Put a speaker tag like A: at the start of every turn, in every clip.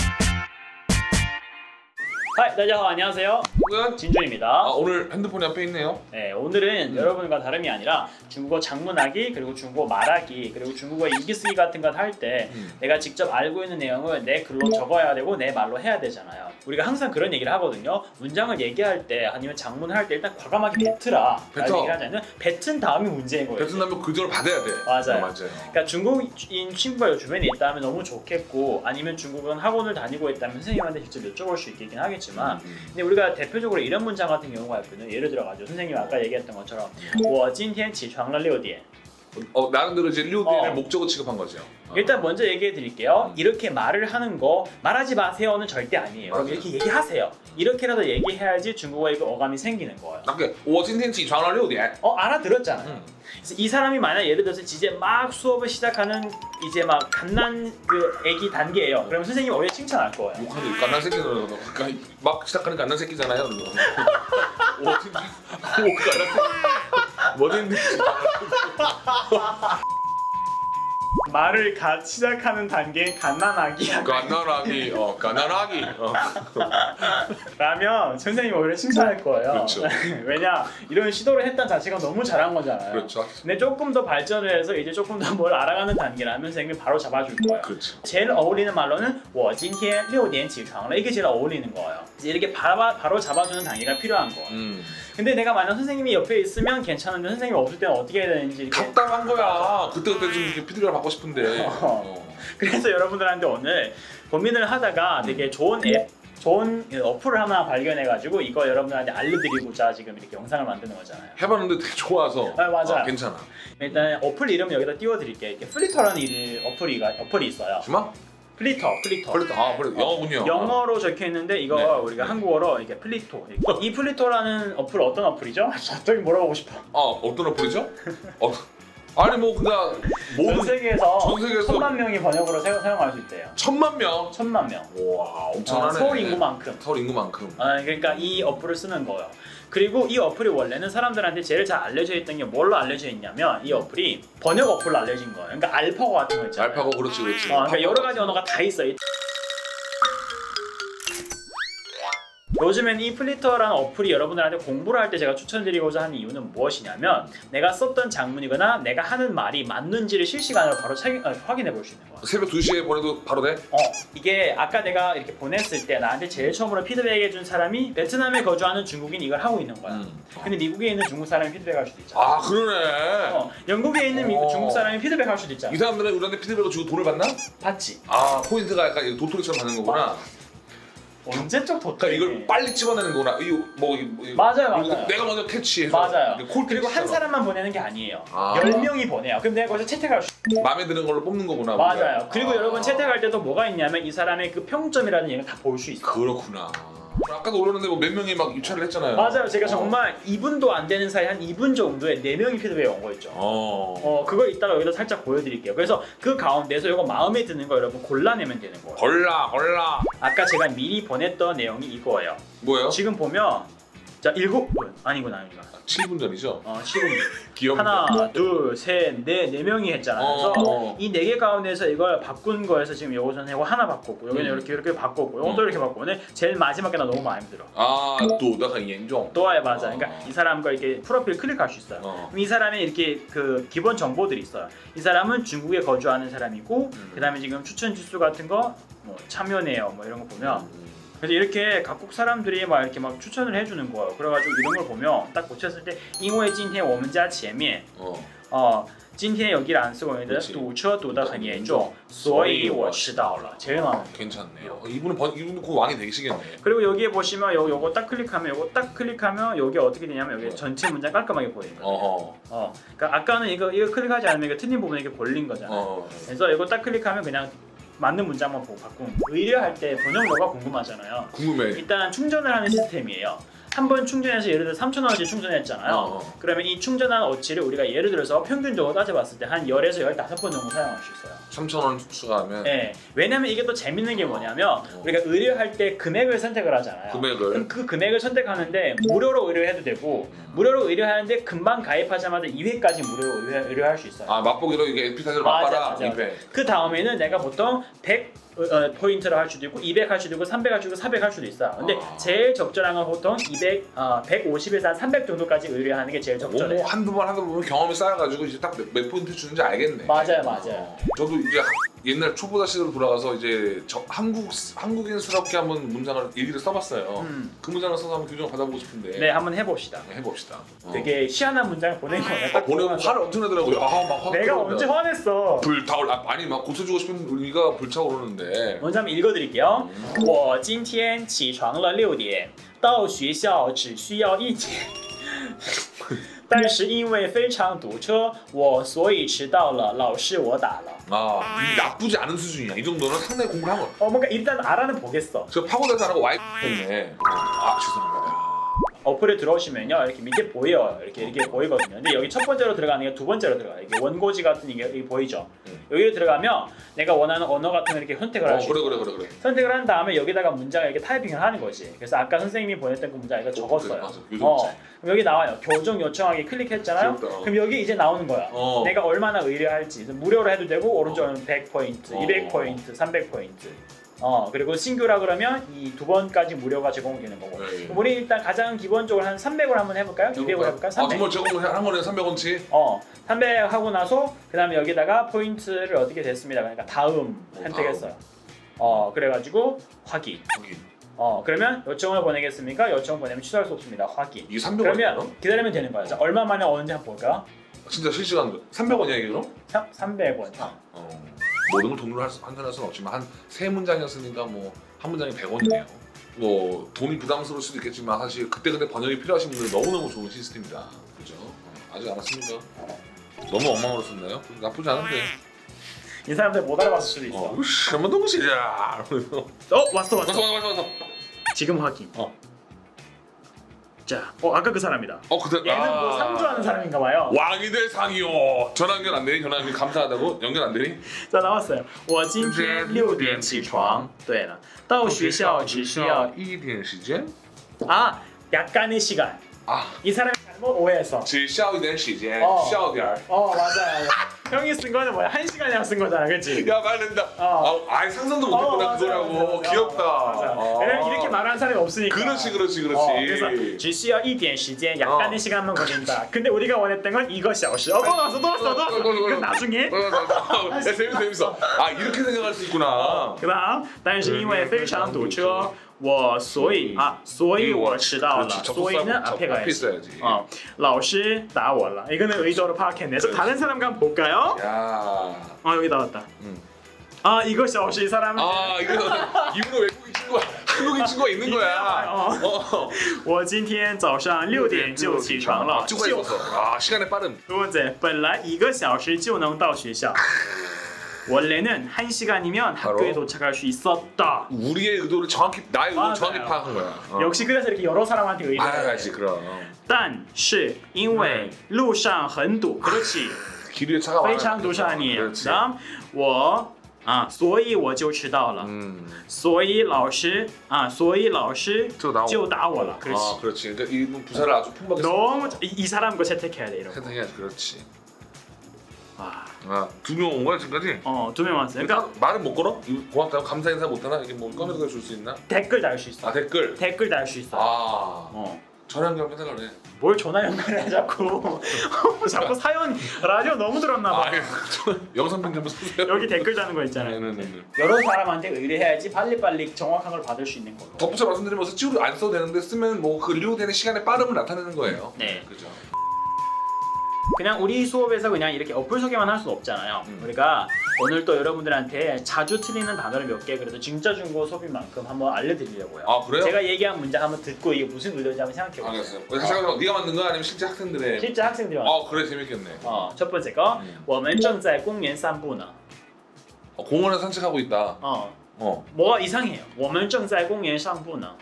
A: Bye. 하이, 안녕하세요. 안녕하세요.
B: 혹은
A: 진주입니다.
B: 아, 오늘 핸드폰이 앞에 있네요.
A: 네, 오늘은 음. 여러분과 다름이 아니라 중국어 작문하기, 그리고 중국어 말하기, 그리고 중국어 일기쓰기 같은 것 할 때
B: 음.
A: 내가 직접 알고 있는 내용을 내 글로 적어야 되고 내 말로 해야 되잖아요. 우리가 항상 그런 얘기를 하거든요. 문장을 얘기할 때 아니면 작문을 할 때 일단 과감하게 뱉으라.
B: 뱉어.
A: 얘기를 하잖아요. 뱉은 다음이 문제인 거예요.
B: 뱉은 다음에 그대로 받아야 돼.
A: 맞아요.
B: 어, 맞아요.
A: 그러니까 중국인 친구가 주변에 있다면 너무 좋겠고 아니면 중국은 학원을 다니고 있다면 선생님한테 직접 여쭤볼 수 있긴 하겠지
B: 음.
A: 근데 우리가 대표적으로 이런 문장 같은 경우가 있거든요. 예를 들어가지고 선생님이 아까 얘기했던 것처럼 我今天起床了6点
B: 어, 나름대로 이제 류디를
A: 어.
B: 목적어 취급한 거죠. 어.
A: 일단 먼저 얘기해 드릴게요. 이렇게 말을 하는 거 말하지 마세요는 절대 아니에요. 그럼
B: 맞아요.
A: 이렇게 얘기하세요. 이렇게라도 얘기해야지 중국어에 그 어감이 생기는 거예요.
B: 아까 我今天起床了6点.
A: 어 알아들었잖아요.
B: 음.
A: 그래서 이 사람이 만약 예를 들어서 이제 막 수업을 시작하는 이제 막 갓난 그 애기 단계예요. 그럼 선생님 오히려 칭찬할 거예요.
B: 욕하는 갓난 새끼는 그러니까 막 시작하는 갓난 새끼잖아요. 我今天我갓난 새끼. 뭐든
A: 말을 갓 시작하는 단계인 갓난아기
B: 갓난아기, 어, 갓난아기. 어.
A: 라면 선생님 오히려 칭찬할 거예요.
B: 그렇죠.
A: 왜냐 이런 시도를 했던 자체가 너무 잘한 거잖아요.
B: 그렇죠.
A: 근데 조금 더 발전을 해서 이제 조금 더 뭘 알아가는 단계라면 선생님이 바로 잡아줄 거예요.
B: 그렇죠.
A: 제일 어울리는 말로는 我今天6点起床了 이게 제일 어울리는 거예요. 이제 이렇게 바로, 바로 잡아주는 단계가 필요한 거예요.
B: 음.
A: 근데 내가 만약 선생님이 옆에 있으면 괜찮은데 선생님이 없을 때는 어떻게 해야 되는지 이렇게
B: 답답한 거야. 그때 그때 좀 이렇게 피드백을 받고 싶은데. 어.
A: 그래서 여러분들한테 오늘 고민을 하다가 되게 좋은 앱, 좋은 어플을 하나 발견해가지고 이거 여러분들한테 알려드리고자 지금 이렇게 영상을 만드는 거잖아요.
B: 해봤는데 되게 좋아서.
A: 아, 맞아요.
B: 어, 괜찮아.
A: 일단 어플 이름 여기다 띄워드릴게요. 이렇게 플리터라는 일 어플이가 어플이 있어요.
B: 주마?
A: 플리터, 플리터.
B: 벌써 아, 벌써 영어군요.
A: 영어로 적혀 있는데 이거
B: 네.
A: 우리가 한국어로 이렇게 플리토. 이 플리토라는 어플 어떤 어플이죠? 저기 물어보고 싶어.
B: 아, 어떤 어플이죠? 어. 아니 뭐 그냥
A: 전
B: 모든
A: 세계에서
B: 전 세계에서-
A: 천만 명이 번역으로 사- 사용할 수 있대요.
B: 천만 명.
A: 천만 명.
B: 와,
A: 어,
B: 엄청나네.
A: 서울 인구만큼.
B: 서울 인구만큼.
A: 아, 그러니까 이 어플을 쓰는 거예요. 그리고 이 어플이 원래는 사람들한테 제일 잘 알려져 있던 게 뭘로 알려져 있냐면 이 어플이 번역 어플로 알려진 거예요. 그러니까 알파고 같은 거 있잖아요.
B: 알파고 그렇지 그렇지.
A: 어, 그러니까 여러 가지 언어가 다 있어요. 요즘엔 이 플리터라는 어플이 여러분들한테 공부를 할 때 제가 추천드리고자 하는 이유는 무엇이냐면 내가 썼던 장문이거나 내가 하는 말이 맞는지를 실시간으로 바로 차- 어, 확인해 볼 수 있는 거예요.
B: 새벽 2시에 보내도 바로 돼?
A: 어, 이게 아까 내가 이렇게 보냈을 때 나한테 제일 처음으로 피드백해 준 사람이 베트남에 거주하는 중국인 이걸 하고 있는 거야.
B: 음.
A: 근데 미국에 있는 중국 사람이 피드백할 수도 있잖아.
B: 아, 그러네.
A: 어, 영국에 있는 미국
B: 어.
A: 중국 사람이 피드백할 수도 있잖아.
B: 이 사람들은 우리한테 피드백을 주고 돈을 받나?
A: 봤지?
B: 아, 포인트가 약간 도토리처럼 받는 거구나.
A: 언제적 도토리?
B: 그러니까 이걸 빨리 집어내는 거구나. 이거 뭐,
A: 맞아요, 맞아요.
B: 내가 먼저 캐치해서
A: 맞아요.
B: 콜
A: 그리고 한. 사람만 보내는 게 아니에요.
B: 아.
A: 열 명이 보내요. 그럼 내가 거기서 채택할 수
B: 마음에 드는 걸로 뽑는 거구나.
A: 맞아요.
B: 우리가.
A: 그리고
B: 아.
A: 여러분 채택할 때도 뭐가 있냐면 이 사람의 그 평점이라는 얘를 다 볼 수 있어. 요
B: 그렇구나. 아까도 오렸는데 뭐 몇 명이 막 입찰을 했잖아요.
A: 맞아요. 제가
B: 어.
A: 정말 2분도 안 되는 사이 한 2분 정도에 4명이 피드백이 온거 있죠.
B: 어.
A: 어, 그거 이따가 여기다 살짝 보여드릴게요. 그래서 그 가운데서 이거 마음에 드는 거 여러분 골라내면 되는 거예요.
B: 걸라 걸라.
A: 아까 제가 미리 보냈던 내용이 이거예요.
B: 뭐예요?
A: 지금 보면 자 일곱 분 아니구나 아니구나.
B: 7분 전이죠.
A: 어 지금
B: 귀엽네.
A: 하나 둘 셋 넷 네 명이 했잖아요.
B: 어,
A: 그래서
B: 어.
A: 이 네 개 가운데서 이걸 바꾼 거에서 지금 요거 전에 이거 하나 바꿨고 여기는
B: 음.
A: 이렇게 이렇게 바꿨고 요것도
B: 음.
A: 이렇게 바꿨고 근데 제일 마지막에 나 너무 마음에 들어.
B: 아, 또 내가严重.
A: 또아에 맞아.
B: 어.
A: 그러니까 이 사람과 이렇게 프로필 클릭할 수 있어요.
B: 어.
A: 그럼 이 사람의 이렇게 그 기본 정보들이 있어요. 이 사람은 중국에 거주하는 사람이고
B: 음.
A: 그다음에 지금 추천 지수 같은 거 뭐 참여네요. 뭐 이런 거 보면
B: 음.
A: 그래서 이렇게 각국 사람들이 막 이렇게 막 추천을 해주는 거예요. 그래가지고 이런 걸 보면 딱 고쳤을 때因为今天我们家前面
B: 어.
A: 어今天여기를 안 쓰고 있는데
B: 그렇지.
A: 堵车堵得很严重所以我迟到了 제일 많은
B: 괜찮네요. 이분은 번, 이분은 그 왕이 되시겠네.
A: 그리고 여기에 보시면 요, 요거 딱 클릭하면 요거 딱 클릭하면 여기 어떻게 되냐면 여기
B: 어.
A: 전체 문장 깔끔하게 보이는 거예요.
B: 어허.
A: 어, 그러니까 아까는 이거 이거 클릭하지 않으면 이거 틀린 부분에 이렇게 벌린 거잖아요.
B: 어.
A: 그래서 이거 딱 클릭하면 그냥 맞는 문장만 보고 거예요. 의뢰할 때 번역료가 궁금하잖아요.
B: 궁금해.
A: 일단 충전을 하는 시스템이에요. 한 번 충전해서 예를 들어 3,000원어치 충전했잖아요.
B: 어.
A: 그러면 이 충전한 어치를 우리가 예를 들어서 평균적으로 따져봤을 때 한 10에서 15번 정도 사용할 수 있어요.
B: 3천 원 추가하면
A: 네. 왜냐면 이게 또 재밌는 게 뭐냐면 우리가 의뢰할 때 금액을 선택을 하잖아요.
B: 금액을
A: 그럼 그 금액을 선택하는데 무료로 의뢰해도 되고 무료로 의뢰하는데 금방 가입하자마자 2회까지 무료로 의뢰, 의뢰할 수 있어요.
B: 아 맛보기로 이게 에피타이저를
A: 맞아,
B: 맛봐라
A: 맞아,
B: 입에
A: 그 다음에는 내가 보통 100 어, 포인트를 할 수도 있고 200 할 수도 있고 300 할 수도 있고 400 할 수도 있어요. 근데
B: 아.
A: 제일 적절한 건 보통 200, 어, 150에서 한 300 정도까지 의뢰하는 게 제일 적절해 요.
B: 뭐 한두 번 하다 보면 경험이 쌓여가지고 이제 딱 몇 포인트 주는지 알겠네.
A: 맞아요, 맞아요.
B: 저도 이제 옛날 초보자 시대로 돌아가서 이제 저 한국 한국인스럽게 한번 문장을 일기를 써봤어요.
A: 음.
B: 그 문장을 써서 한번 교정을 받아보고 싶은데
A: 네, 한번 해봅시다.
B: 해봅시다. 어.
A: 되게 희한한 문장을 보낸 거예요.
B: 아, 보내면 화를 엄청 내더라고요. 아막 화.
A: 내가 언제 화냈어?
B: 불타올 아, 아니 막 고쳐주고 싶은 우리가 불타오르는데.
A: 먼저 한번 읽어드릴게요. 我今天起床了六点，到学校只需要一点， 但是因为非常堵车，我所以迟到了。老师，我打了。
B: 아 이 나쁘지 않은 수준이야. 이 정도는 상당히 공부를 한 거야.
A: 어, 뭔가 일단 알아는 보겠어.
B: 저 파고들지 않고 와이프 했네. 아 죄송합니다.
A: 어플에 들어오시면요. 이렇게 밑에 보여요 이렇게 이렇게 보이거든요. 근데 여기 첫 번째로 들어가는 게 두 번째로 들어가요. 이게 원고지 같은 이게 여기 보이죠?
B: 음.
A: 여기를 들어가면 내가 원하는 언어 같은 걸 이렇게 선택을
B: 어
A: 할수
B: 그래 그래 그래 그래.
A: 선택을 한 다음에 여기다가 문장을 이렇게 타이핑을 하는 거지. 그래서 아까 선생님이 보냈던 그 문장 이거 적었어요.
B: 맞아. 요즘
A: 어,
B: 잘.
A: 그럼 여기 나와요. 교정 요청하기 클릭했잖아요.
B: 귀엽다.
A: 그럼 여기 이제 나오는 거야.
B: 어.
A: 내가 얼마나 의뢰할지. 무료로 해도 되고 오른쪽은 100포인트,
B: 어.
A: 200포인트, 300포인트 어 그리고 신규라 그러면 이 두 번까지 무료가 제공되는 거고
B: 네.
A: 그럼 우리 일단 가장 기본적으로 한 300을 한번 해볼까요? 200을 해볼까요?
B: 아
A: 300.
B: 정말 제가 뭐한 번에 300원치.
A: 어, 300 하고 나서 그 다음에 여기다가 포인트를 어떻게 됐습니다. 그러니까 다음
B: 어,
A: 선택했어요. 어, 그래가지고 확인.
B: 여기
A: 어, 그러면 요청을 보내겠습니까? 요청 보내면 취소할 수 없습니다. 확인.
B: 이게 300원.
A: 그러면 기다리면 되는 거야. 자, 얼마 만에 오는지 한번 볼까?
B: 진짜 실시간 300원이야 이게 그럼?
A: 300원.
B: 어. 모든 걸 돈으로 환산할 수는 없지만 한 세 문장이었으니까 뭐 한 문장이 100원이에요. 뭐 돈이 부담스러울 수도 있겠지만 사실 그때그때 번역이 필요하신 분들 너무너무 좋은 시스템이다. 그죠? 아직 안 왔습니다. 너무 엉망으로 썼나요? 나쁘지 않은데.
A: 이 사람들 못 알아봤을 수도 있어.
B: 어, 으쌰, 뭐 동시야.
A: 어 왔어 왔어.
B: 왔어 왔어 왔어.
A: 지금 확인.
B: 어.
A: 자, 어, 아까 그 사람이다.
B: 어 그대.
A: 얘는 뭐 상주하는 사람인가 봐요.
B: 왕이 될 상이요. 전화 연결 안 되니? 전화 연결 감사하다고 연결 안 되니?
A: 자 나왔어요. 我今天六点起床。对了，到学校只需要
B: 1点时间.
A: 아 약간의 시간.
B: 아,
A: 이 사람이 잘못 오해했어.
B: 只需要一点时间.
A: 어.
B: 需要点儿.
A: 어 맞아요. 형이 쓴 거는 뭐야? 한 시간이랑 쓴 거잖아, 그렇지?
B: 야 말른다.
A: 어.
B: 아, 아예 상상도 못했구나 그거라고. 귀엽다.
A: 맞아.
B: 아.
A: 왜냐면 이렇게 말하는 사람이 없으니까.
B: 그렇지 그렇지 그렇지.
A: 어, 그래서 只需要一点时间 약간의
B: 어.
A: 시간만 걸린다. 근데 우리가 원했던 건 이거 小时. 어, 또 나왔어, 또 나왔어, 또 나왔어. 이건 나중에.
B: 어, 야, 재밌어 재밌어. 아 이렇게 생각할 수 있구나.
A: 对吧？但是因为非常堵车， 我所以啊，所以我迟到了。
B: 그렇지,
A: 所以呢
B: 접속사
A: 앞에
B: 앞에
A: 가야지.
B: 있어야지.
A: 어, 老师打我了. 이거는 의도로 파악했네. 저
B: 그렇지.
A: 다른 사람 간 볼까요?
B: 야.
A: 아 여기 나왔다.
B: 음.
A: 아 이거 小时이 사람은
B: 아 이거 이분은 외국인 친구가 한국인 친구가 있는 거야.
A: 어.
B: 어.
A: 我今天早上六点就起床了。
B: 찍어 있었어. 아 시간의 빠름.
A: 두 번째, 本来一个小时就能到学校. 원래는 한 시간이면 학교에
B: 바로?
A: 도착할 수 있었다.
B: 우리의 의도를 정확히 나의 의도를
A: 맞아요.
B: 정확히 파악한 거야. 어.
A: 역시 그래서 이렇게 여러 사람한테 의뢰를 해야
B: 알아야지
A: 돼.
B: 그럼.
A: 但是因为路上很堵， 그렇지.
B: 길 위에 차가
A: 非常堵车你。
B: 그렇지.
A: 然后我啊，所以我就迟到了。
B: 음.
A: 所以老师啊，所以老师
B: 就打我
A: 就打我了。
B: 아
A: 그렇지.
B: 그렇지. 그러니까 이분 부사를 아주 풍부하게
A: 너무 이, 이 사람 거 채택해야 돼 이런 거.
B: 세상해야지 그렇지.
A: 와.
B: 아두 명 온 거야 지금까지?
A: 어, 두 명 왔어요. 그러니까
B: 그러니까 말은 못 걸어? 이거 고맙다고 감사 인사 못 하나? 이게 뭐 꺼내서 줄 수 있나?
A: 댓글 달 수 있어.
B: 아 댓글.
A: 댓글 달 수 있어.
B: 아
A: 어.
B: 전화 연결 해달라 그래.
A: 뭘 전화 연결해 자꾸. 자꾸 사연 라디오 너무 들었나 봐.
B: 아저 영상 편집 쓰세요.
A: 여기 댓글 다는 거 있잖아요.
B: 네네네.
A: 여러 사람한테 의뢰해야지 빨리빨리 정확한 걸 받을 수 있는 걸로.
B: 덧붙여 말씀드리면서 찌우를 안 써도 되는데 쓰면 뭐그 lưu 되는 시간의 빠름을 나타내는 거예요.
A: 네.
B: 그죠.
A: 그냥 우리 수업에서 그냥 이렇게 어플 소개만 할 수 없잖아요.
B: 음.
A: 우리가 오늘 또 여러분들한테 자주 틀리는 단어를 몇 개 그래도 진짜 중고 수업인 만큼 한번 알려드리려고요.
B: 아 그래요?
A: 제가 얘기한 문장 한번 듣고 이게 무슨 의도인지 한번 생각해 보세요.
B: 알겠어요. 우리 잠깐만 네가 만든 거 아니면 실제 학생들의?
A: 실제 학생들이 왔
B: 아 그래 재밌겠네.
A: 어, 첫 번째 거.
B: 음.
A: 我们正在公园散步呢.
B: 어, 공원에 산책하고 있다.
A: 어.
B: 어.
A: 뭐가 이상해요. 我们正在公园散步呢.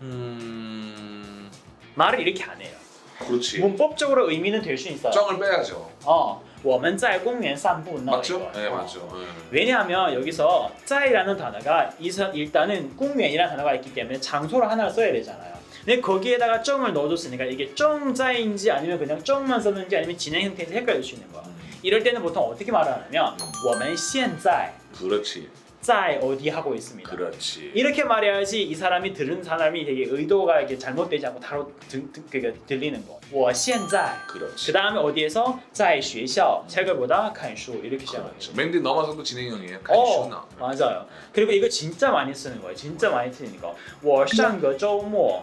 B: 음.
A: 말을 이렇게 안 해요.
B: 그렇지.
A: 문법적으로 의미는 될 수 있어요.
B: 정을 빼야죠.
A: 어. 我们在公园散步呢.
B: 맞죠?
A: 이거.
B: 네
A: 어.
B: 맞죠. 네.
A: 왜냐하면 여기서 在라는 단어가 이선 일단은 공연이라는 단어가 있기 때문에 장소를 하나 써야 되잖아요. 근데 거기에다가 정을 넣어줬으니까 이게 정자인지 아니면 그냥 정만 썼는지 아니면 진행 형태인지 헷갈릴 수 있는 거야.
B: 음.
A: 이럴 때는 보통 어떻게 말을 하냐면 我们现在
B: 그렇지.
A: 在 어디 하고 있습니다.
B: 그렇지.
A: 이렇게 말해야지 이 사람이 들은 사람이 되게 의도가 이게 잘못되지 않고 바로 들, 들, 그러니까 들리는 거. 我现在
B: 그렇지.
A: 그 다음에 어디에서 在学校 책을 보다 看书 이렇게 시작해요.
B: 그렇죠. 맨디 넘어서도 진행형이에요.
A: 어,
B: 간슈나.
A: 맞아요. 그리고 이거 진짜 많이 쓰는 거예요. 진짜 많이 쓰니까. 我上个周末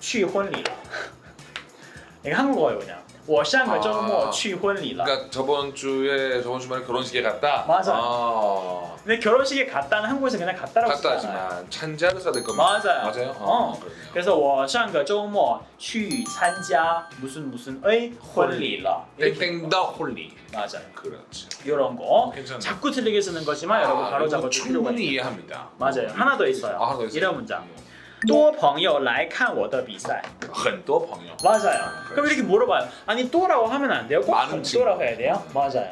A: 去婚礼了. 이거 한국어예요 그냥. 我上个周末
B: 아.
A: 去婚礼了.
B: 그러니까 저번 주에 저번 주말에 결혼식에 갔다.
A: 맞아.
B: 아,
A: 근데 결혼식에 갔다는 한국에서 그냥 갔다라고
B: 갔다
A: 쓰잖아요.
B: 하지만 찬자를 써야 될 겁니다.
A: 맞아요.
B: 맞아요.
A: 어.
B: 그러네요.
A: 그래서 我上个周末去参加 무슨 무슨 의婚礼了. 이렇게.
B: 땡땡다 홀리.
A: 맞아요.
B: 그렇지.
A: 이런 거
B: 괜찮아요.
A: 자꾸 틀리게 쓰는 거지만 여러분 바로 잡아줄 필요가
B: 충분히
A: 있어요.
B: 이해합니다.
A: 맞아요. 하나 더 있어요.
B: 아, 하나 더 있어요.
A: 이런 문장. 多朋友来看我的比赛.
B: 很多朋友.
A: 맞아요. 그럼
B: 그렇지.
A: 이렇게 물어봐요. 아니 또라고 하면 안 돼요? 꼭
B: 많은
A: 또라고 해야 돼요? 맞아요.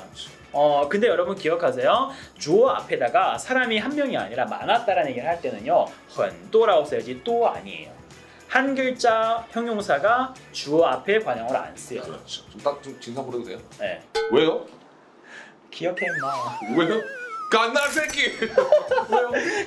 A: 어 근데 여러분 기억하세요. 주어 앞에다가 사람이 한 명이 아니라 많았다라는 얘기를 할 때는요. 很多라고 써야지 또 아니에요. 한 글자 형용사가 주어 앞에 관형을 안 써요.
B: 그렇죠. 좀딱좀 진상 부려도 돼요?
A: 네.
B: 왜요?
A: 기억해 마.
B: 왜요? 갓나 새끼.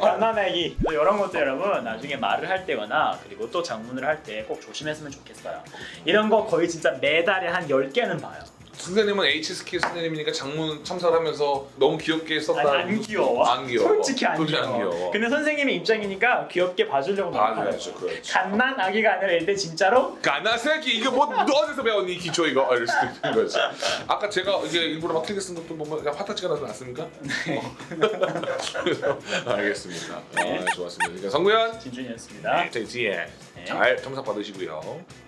A: 갓난애기 이런 것도 여러분 나중에 말을 할 때거나 그리고 또 장문을 할 때 꼭 조심했으면 좋겠어요. 이런 거 거의 진짜 매달에 한 10개는 봐요.
B: 선생님은 H 스키 선생님이니까 장문 참사를 하면서 너무 귀엽게 썼다.
A: 아니, 안 귀여워.
B: 안 귀여워.
A: 솔직히 안
B: 솔직히
A: 귀여워.
B: 안 귀여워.
A: 근데 선생님의 입장이니까 귀엽게 봐주려고 노력하는
B: 그렇죠,
A: 거.
B: 그렇죠.
A: 갓난 아기가 아니라 일때 진짜로
B: 가나 새끼 이거 뭐 어디서 배웠니 기초 이거 이럴 수도 있는 거지. 아까 제가 이게 일부러 막 틀게 쓴 것도 보면 그냥 화타치가 나서 났습니까?
A: 네.
B: 그래서 알겠습니다. 아, 좋았습니다. 그러니까 성구현
A: 진준이었습니다.
B: 네, 저희 뒤에
A: 네.
B: 잘 첨삭 받으시고요.